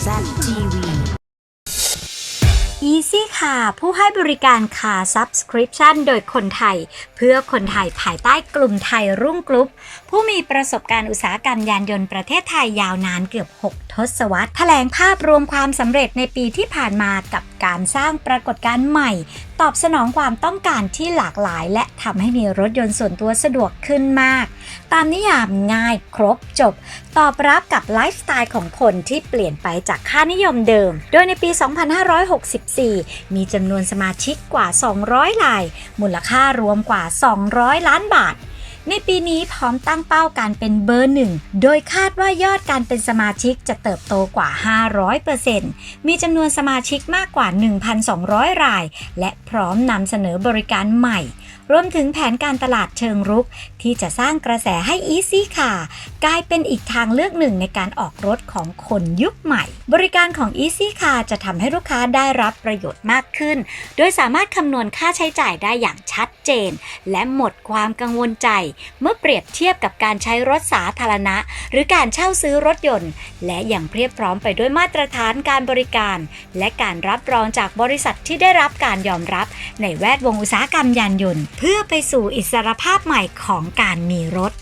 Zach TV. Easy Car ผู้ให้บริการ Car Subscription โดยคนไทย เพื่อคนไทยภายใต้กลุ่มไทยรุ่งกรุ๊ป ผู้มีประสบการณ์อุตสาหกรรมยานยนต์ประเทศไทยยาวนานเกือบ 6 ทศวรรษแถลงภาพรวมความสำเร็จในปีที่ผ่านมากับการสร้างปรากฏการณ์ใหม่ ตอบสนองความต้องการที่หลากหลาย และทำให้มีรถยนต์ส่วนตัวสะดวกขึ้นมาก ตามนิยามง่ายครบจบ ตอบรับกับไลฟ์สไตล์ของคนที่เปลี่ยนไปจากค่านิยมเดิม โดยในปี 2561 2564มีจำนวนสมาชิกกว่า 200ราย มูลค่ารวมกว่า 200 ล้านบาท ในปีนี้พร้อมตั้งเป้าการเป็นเบอร์หนึ่ง โดยคาดว่ายอดการเป็นสมาชิกจะเติบโตกว่า 500%มีจำนวนสมาชิกมากกว่า 1,200 ราย และพร้อมนำเสนอบริการใหม่ รวมถึงแผนการตลาดเชิงรุก ที่จะสร้างกระแสให้ Easy Car กลายเป็นอีกทางเลือกหนึ่งในการออกรถของคนยุคใหม่ บริการของ Easy Car จะทำให้ลูกค้าได้รับประโยชน์มากขึ้น โดยสามารถคำนวณค่าใช้จ่ายได้อย่างชัดเจน และหมดความกังวลใจเมื่อเปรียบเทียบกับการใช้รถสาธารณะ หรือการเช่าซื้อรถยนต์ และอย่างเพียบพร้อมไปด้วยมาตรฐานการบริการ และการรับรองจากบริษัทที่ได้รับการยอมรับ ในแวดวงอุตสาหกรรมยานยนต์ เพื่อไปสู่อิสรภาพใหม่ของการมีรถ